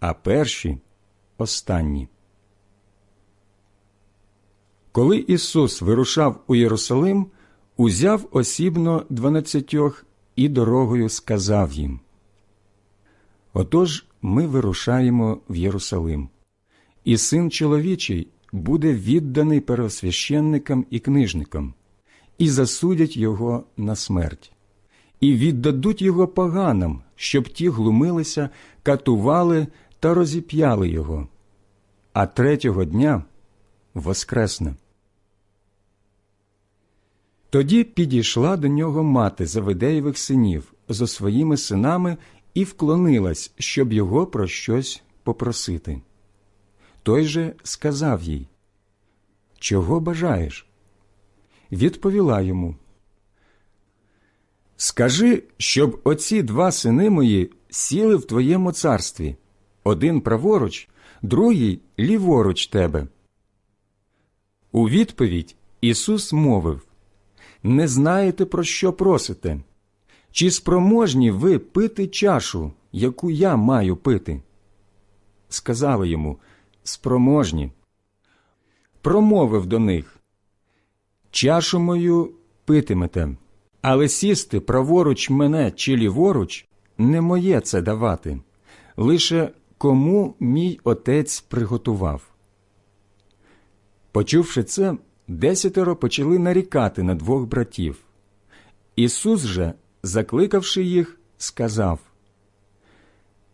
а перші останні. Коли Ісус вирушав у Єрусалим, узяв осібно дванадцятьох і дорогою сказав їм Отож ми вирушаємо в Єрусалим і син чоловічий буде відданий первосвященникам і книжникам, і засудять його на смерть, і віддадуть його поганам, щоб ті глумилися, катували та розіп'яли його, а третього дня воскресне. Тоді підійшла до нього мати Завидеєвих синів зо своїми синами і вклонилась, щоб його про щось попросити. Той же сказав їй Чого бажаєш? Відповіла йому Скажи, щоб оці два сини мої сіли в твоєму царстві один праворуч, другий ліворуч тебе. У відповідь Ісус мовив Не знаєте, про що просите? Чи спроможні ви пити чашу, яку я маю пити? Сказали йому спроможні. Промовив до них Чашу мою питимете, але сісти праворуч мене чи ліворуч не моє це давати, лише кому мій отець приготував. Почувши це, десятеро почали нарікати на двох братів. Ісус же, закликавши їх, сказав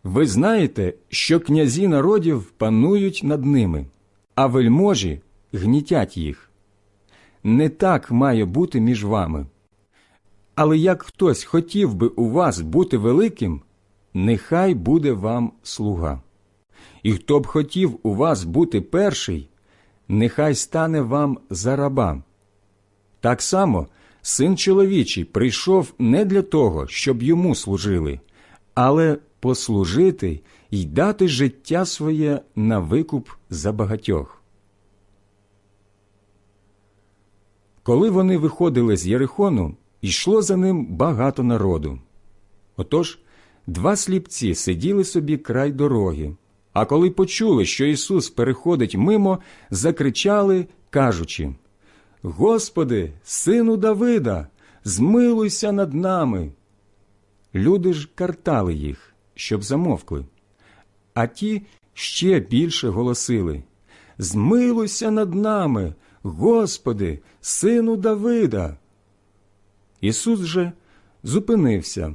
ви знаєте, що князі народів панують над ними, а вельможі гнітять їх. Не так має бути між вами. Але як хтось хотів би у вас бути великим, нехай буде вам слуга. І хто б хотів у вас бути перший, нехай стане вам за раба. Так само син чоловічий прийшов не для того, щоб йому служили, але послужити й дати життя своє на викуп за багатьох. Коли вони виходили з Єрихону, йшло за ним багато народу. Отож два сліпці сиділи собі край дороги, А коли почули, що Ісус переходить мимо, закричали, кажучи Господи, сину Давида, змилуйся над нами. Люди ж картали їх, щоб замовкли. А ті ще більше голосили Змилуйся над нами, Господи, сину Давида. Ісус же зупинився,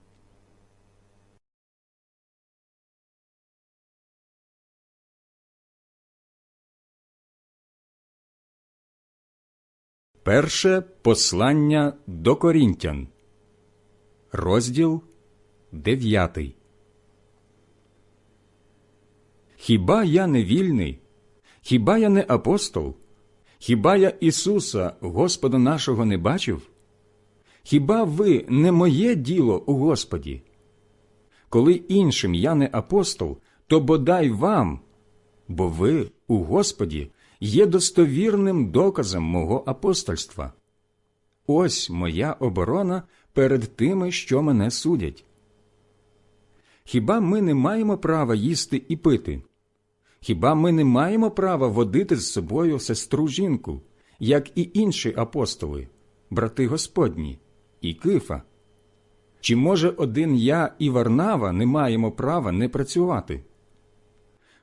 Перше послання до Корінтян, розділ дев'ятий. Хіба я не вільний? Хіба я не апостол? Хіба я Ісуса, Господа нашого, не бачив? Хіба ви не моє діло у Господі? Коли іншим я не апостол, то бодай вам, бо ви у Господі є достовірним доказом мого апостольства. Ось моя оборона перед тими, що мене судять. Хіба ми не маємо права їсти і пити? Хіба ми не маємо права водити з собою сестру жінку, як і інші апостоли, брати Господні, і Кифа? Чи, може, один я і Варнава не маємо права не працювати?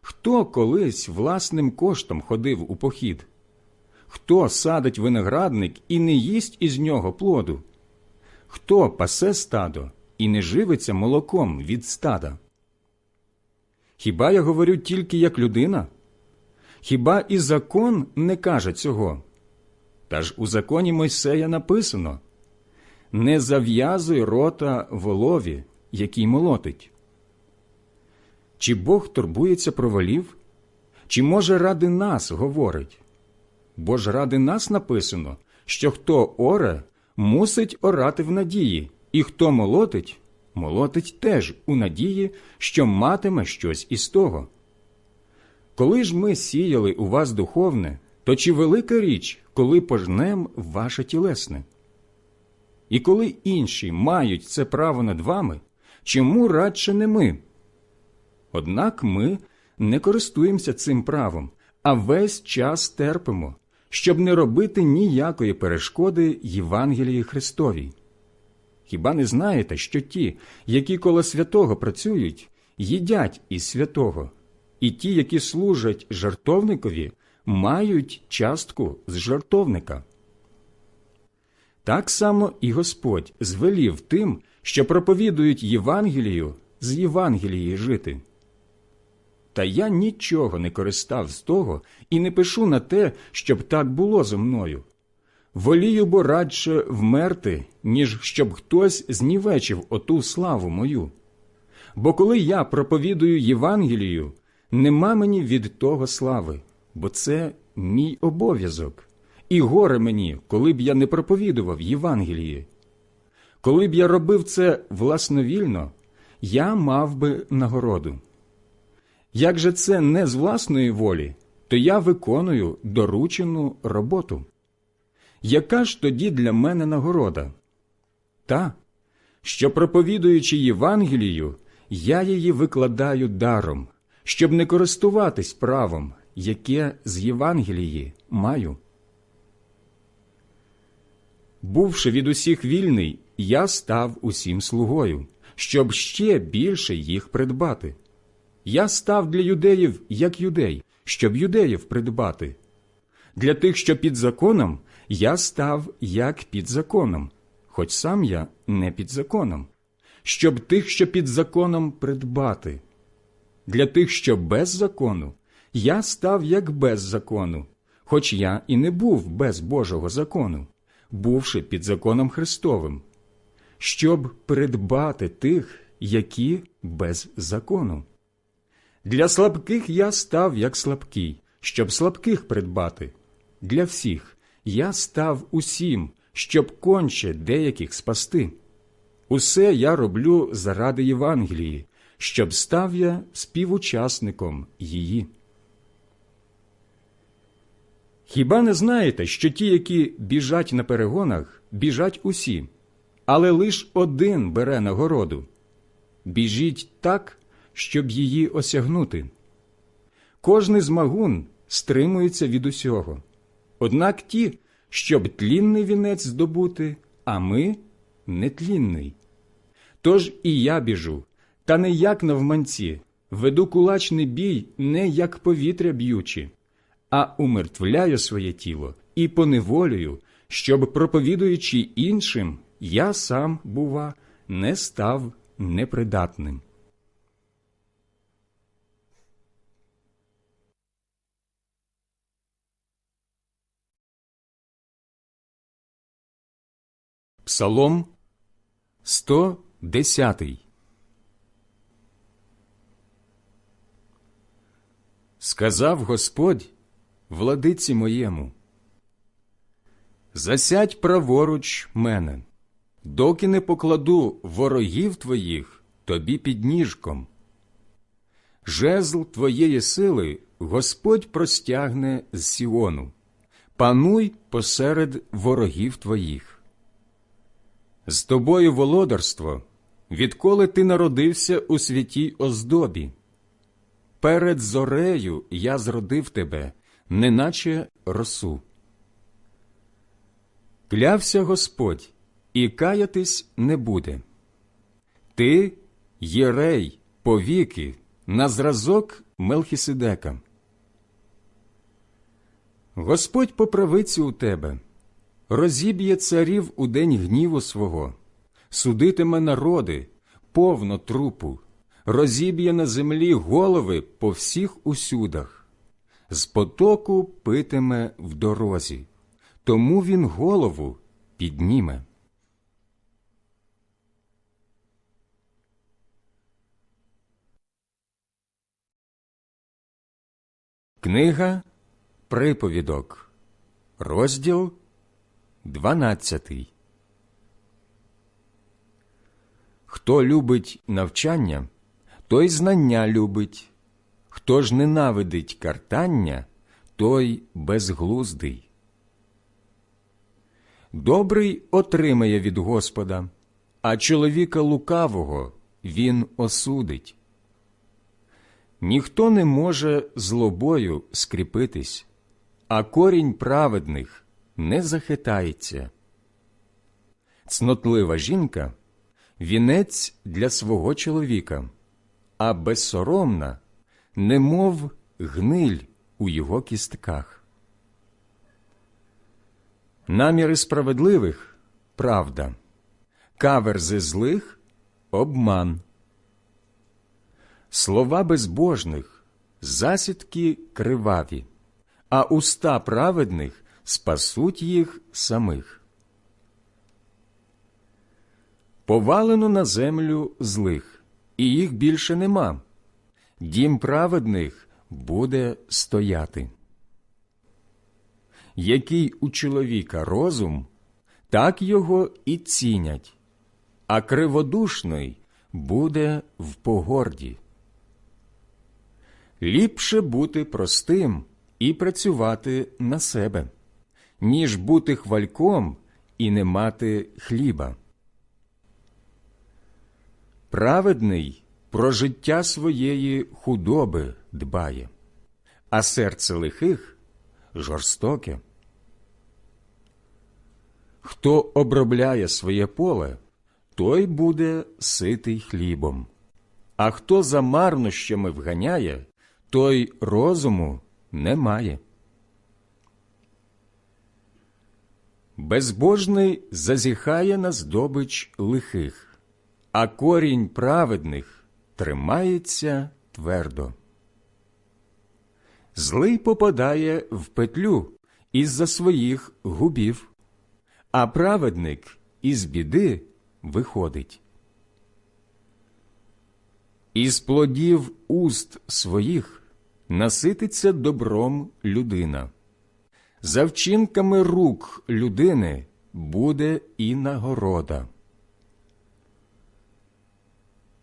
Хто колись власним коштом ходив у похід? Хто садить виноградник і не їсть із нього плоду? Хто пасе стадо і не живиться молоком від стада? Хіба я говорю тільки як людина? Хіба і закон не каже цього? Та ж у законі Мойсея написано Не зав'язуй рота волові, який молотить. Чи Бог турбується про волів? Чи, може, ради нас говорить? Бо ж ради нас написано, що хто оре, мусить орати в надії, і хто молотить, молотить теж у надії, що матиме щось із того. Коли ж ми сіяли у вас духовне, то чи велика річ, коли пожнем ваше тілесне? І коли інші мають це право над вами, чому радше не ми? Однак ми не користуємося цим правом, а весь час терпимо, щоб не робити ніякої перешкоди Євангелії Христовій. Хіба не знаєте, що ті, які коло святого працюють, їдять із святого, і ті, які служать жартовникові, мають частку з жартовника? Так само і Господь звелів тим, що проповідують Євангелію, з Євангелії жити. Та я нічого не користав з того і не пишу на те, щоб так було зо мною. Волію бо радше вмерти, ніж щоб хтось знівечив оту славу мою. Бо коли я проповідую Євангелію, нема мені від того слави, бо це мій обов'язок, і горе мені, коли б я не проповідував Євангелії. Коли б я робив це власновільно, я мав би нагороду. Як же це не з власної волі, то я виконую доручену роботу. Яка ж тоді для мене нагорода? Та, що, проповідуючи Євангелію, я її викладаю даром, щоб не користуватись правом, яке з Євангелії маю. Бувши від усіх вільний, я став усім слугою, щоб ще більше їх придбати. Я став для юдеїв як юдей, щоб юдеїв придбати. Для тих, що під законом, я став як під законом, хоч сам я не під законом, щоб тих, що під законом придбати. Для тих, що без закону, я став як без закону, хоч я і не був без Божого закону, бувши під законом Христовим, щоб придбати тих, які без закону. Для слабких я став як слабкий, щоб слабких придбати, для всіх, я став усім, щоб конче деяких спасти. Усе я роблю заради Євангелії, щоб став я співучасником її. Хіба не знаєте, що ті, які біжать на перегонах, біжать усі, але лиш один бере нагороду? Біжіть так, щоб її осягнути. Кожний змагун стримується від усього. Однак ті, щоб тлінний вінець здобути, а ми нетлінний. Тож і я біжу, та не як навманці, веду кулачний бій не як повітря б'ючи, а умертвляю своє тіло і поневолюю, щоб, проповідуючи іншим, я сам, бува, не став непридатним. Псалом 110 Сказав Господь владиці моєму, Засядь праворуч мене, доки не покладу ворогів твоїх тобі під ніжком. Жезл твоєї сили Господь простягне з Сіону, пануй посеред ворогів твоїх. З тобою володарство, відколи ти народився у святій оздобі. Перед зорею я зродив тебе, неначе росу. Клявся Господь, і каятись не буде. Ти єрей повіки на зразок Мелхіседека. Господь по правиці у тебе, розіб'є царів у день гніву свого, судитиме народи, повно трупу, розіб'є на землі голови по всіх усюдах, з потоку питиме в дорозі, тому він голову підніме. Книга Приповідок, розділ 12 Хто любить навчання, той знання любить, хто ж ненавидить картання, той безглуздий. Добрий отримає від Господа, а чоловіка лукавого він осудить. Ніхто не може злобою скріпитись, а корінь праведних не захитається. Цнотлива жінка вінець для свого чоловіка, а безсоромна, немов гниль у його кістках. Наміри справедливих правда, каверзи злих обман. Слова безбожних засідки криваві, а уста праведних спасуть їх самих. Повалено на землю злих, і їх більше нема. Дім праведних буде стояти. Який у чоловіка розум, так його і цінять, а криводушний буде в погорді. Ліпше бути простим і працювати на себе, ніж бути хвальком і не мати хліба. Праведний про життя своєї худоби дбає, а серце лихих жорстоке. Хто обробляє своє поле, той буде ситий хлібом, а хто за марнощами вганяє, той розуму не має. Безбожний зазіхає на здобич лихих, а корінь праведних тримається твердо. Злий попадає в петлю із-за своїх губів, а праведник із біди виходить. Із плодів уст своїх насититься добром людина, За вчинками рук людини буде і нагорода.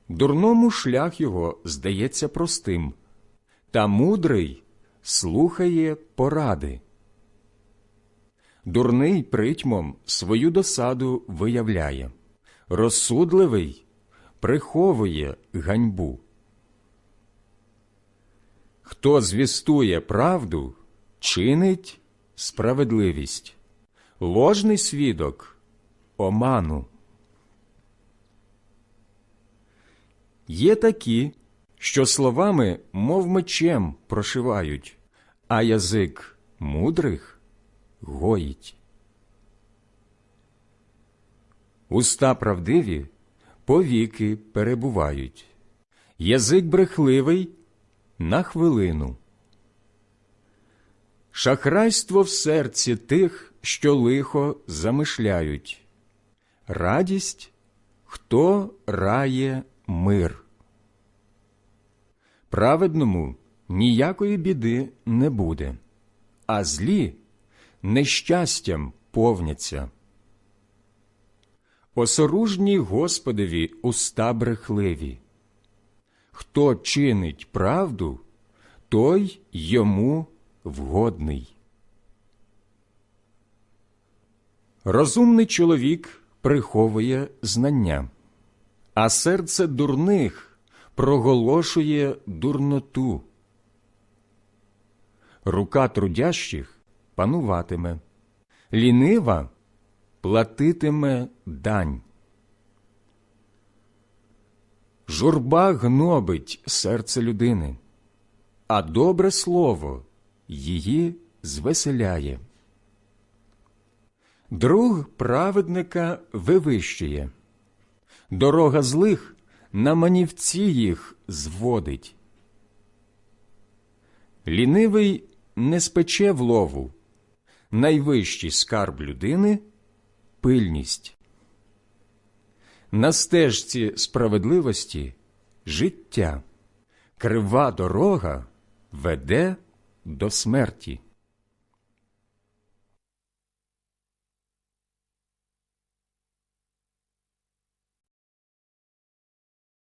Дурному шлях його здається простим, та мудрий слухає поради. Дурний притьмом свою досаду виявляє, розсудливий приховує ганьбу. Хто звістує правду, чинить справедливість, ложний свідок оману. Є такі, що словами, мов мечем, прошивають, а язик мудрих гоїть. Уста правдиві повіки перебувають, язик брехливий на хвилину. Шахрайство в серці тих, що лихо замишляють, радість, хто рає мир. Праведному ніякої біди не буде, а злі нещастям повняться. Осоружній Господові уста брехливі. Хто чинить правду, той йому вгодний. Розумний чоловік приховує знання, а серце дурних проголошує дурноту. Рука трудящих пануватиме, лінива платитиме дань. Журба гнобить серце людини, а добре слово її звеселяє. Друг праведника вивищує, дорога злих на манівці їх зводить. Лінивий не спече в лову, найвищий скарб людини пильність. На стежці справедливості життя, крива дорога веде до смерті.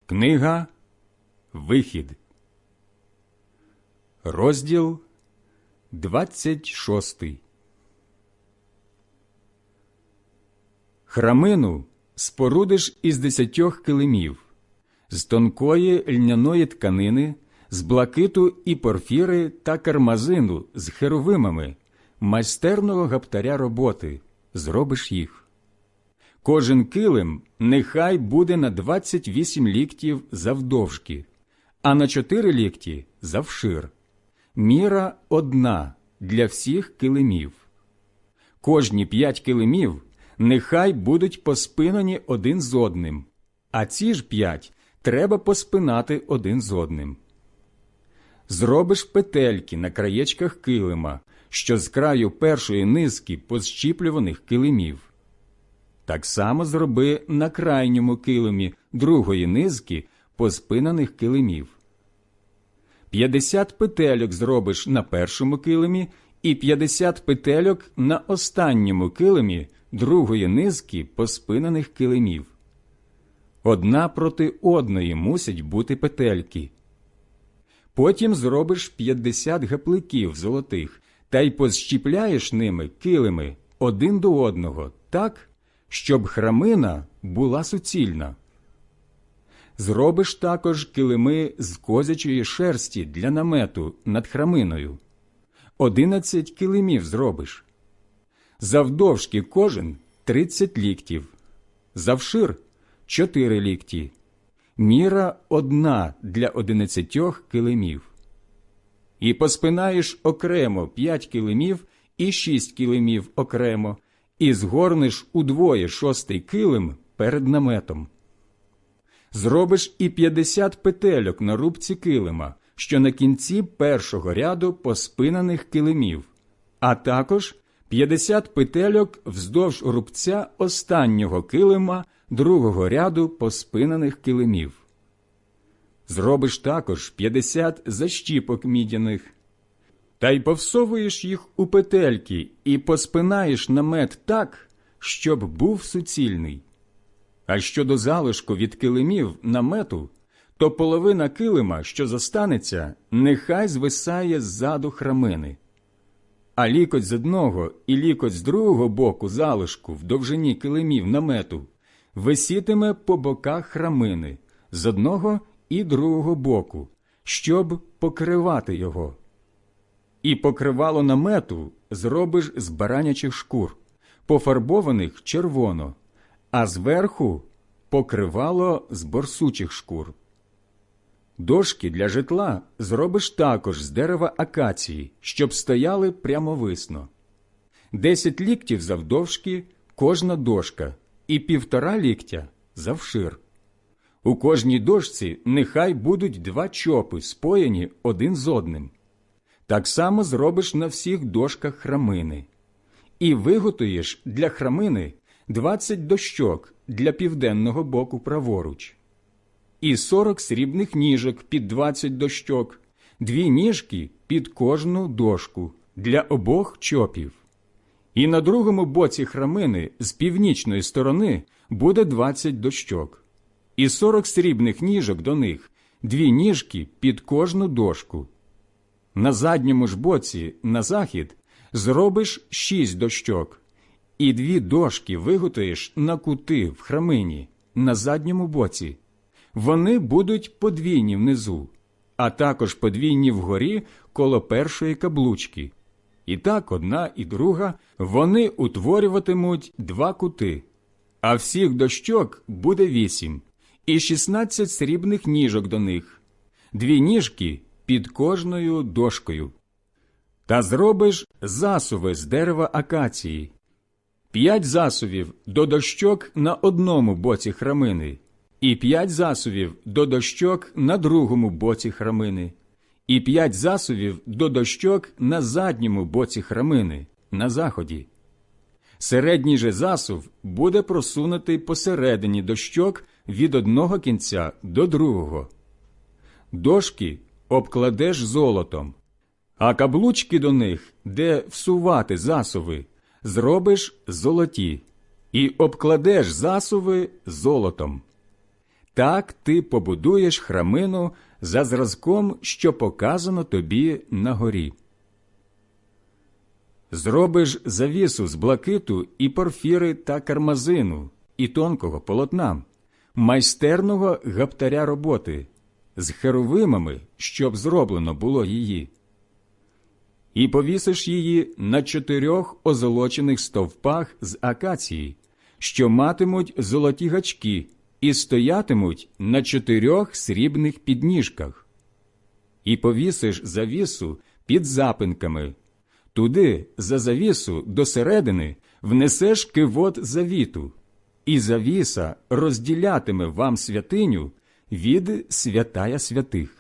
Книга Вихід, розділ 26 Храмину спорудиш із десятьох килимів, з тонкої льняної тканини, з блакиту і порфіри та кармазину з херовимами, майстерного гаптаря роботи, зробиш їх. Кожен килим нехай буде на 28 ліктів завдовжки, а на 4 лікті завшир. Міра одна для всіх килимів. Кожні п'ять килимів нехай будуть поспинані один з одним, а ці ж п'ять треба поспинати один з одним. Зробиш петельки на краєчках килима, що з краю першої низки позщіплюваних килимів. Так само зроби на крайньому килимі другої низки поспинаних килимів. П'ятдесят петельок зробиш на першому килимі і п'ятдесят петельок на останньому килимі другої низки поспинаних килимів. Одна проти одної мусять бути петельки. Потім зробиш п'ятдесят гапликів золотих та й позщіпляєш ними килими один до одного так, щоб храмина була суцільна. Зробиш також килими з козячої шерсті для намету над храминою. Одинадцять килимів зробиш. Завдовжки кожен тридцять ліктів, завшир чотири лікті. Міра одна для одинадцятьох килимів. І поспинаєш окремо п'ять килимів і шість килимів окремо, і згорнеш удвоє шостий килим перед наметом. Зробиш і п'ятдесят петельок на рубці килима, що на кінці першого ряду поспинаних килимів, а також п'ятдесят петельок вздовж рубця останнього килима другого ряду поспинаних килимів. Зробиш також п'ятдесят защіпок мідяних. та й повсовуєш їх у петельки і поспинаєш намет так, щоб був суцільний. А щодо залишку від килимів намету, то половина килима, що зостанеться, нехай звисає ззаду храмини. А лікоть з одного і лікоть з другого боку залишку в довжині килимів намету висітиме по боках храмини з одного і другого боку, щоб покривати його. І покривало намету зробиш з баранячих шкур, пофарбованих червоно, а зверху покривало з борсучих шкур. Дошки для житла зробиш також з дерева акації, щоб стояли прямовисно. Десять ліктів завдовжки кожна дошка, і півтора ліктя завшир. У кожній дошці нехай будуть два чопи, споєні один з одним. Так само зробиш на всіх дошках храмини. І виготуєш для храмини двадцять дощок для південного боку праворуч і сорок срібних ніжок під двадцять дощок, дві ніжки під кожну дошку для обох чопів. І на другому боці храмини з північної сторони буде двадцять дощок, і сорок срібних ніжок до них, дві ніжки під кожну дошку. На задньому ж боці, на захід, зробиш шість дощок, і дві дошки виготуєш на кути в храмині, на задньому боці. Вони будуть подвійні внизу, а також подвійні вгорі коло першої каблучки. І так одна і друга вони утворюватимуть два кути, а всіх дощок буде вісім, і шістнадцять срібних ніжок до них, дві ніжки під кожною дошкою. Та зробиш засуви з дерева акації, п'ять засувів до дощок на одному боці храмини, і п'ять засувів до дощок на другому боці храмини, і п'ять засувів до дощок на задньому боці храмини, на заході. Середній же засув буде просунутий посередині дощок від одного кінця до другого. Дошки обкладеш золотом, а каблучки до них, де всувати засуви, зробиш золоті, і обкладеш засуви золотом. Так ти побудуєш храмину за зразком, що показано тобі на горі. Зробиш завісу з блакиту і порфіри та кармазину, і тонкого полотна, майстерного гаптаря роботи, з херовимами, щоб зроблено було її. І повісиш її на чотирьох озолочених стовпах з акації, що матимуть золоті гачки і стоятимуть на чотирьох срібних підніжках. І повісиш завісу під запинками. Туди, за завісу, до середини, внесеш кивот завіту, і завіса розділятиме вам святиню від святая святих.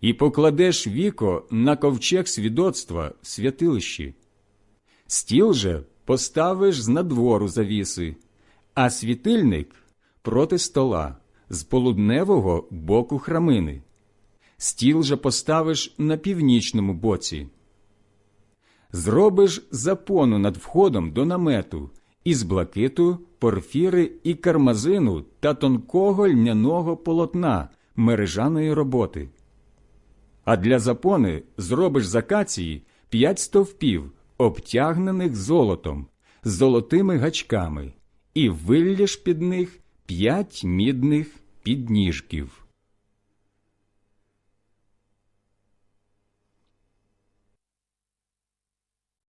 І покладеш віко на ковчег свідоцтва в святилищі. Стіл же поставиш з надвору завіси, а світильник проти стола з полудневого боку храмини. Стіл же поставиш на північному боці. Зробиш запону над входом до намету із блакиту, порфіри і кармазину та тонкого льняного полотна мережаної роботи. А для запони зробиш з акації п'ять стовпів, обтягнених золотом, з золотими гачками, і виллєш під них п'ять мідних підніжків.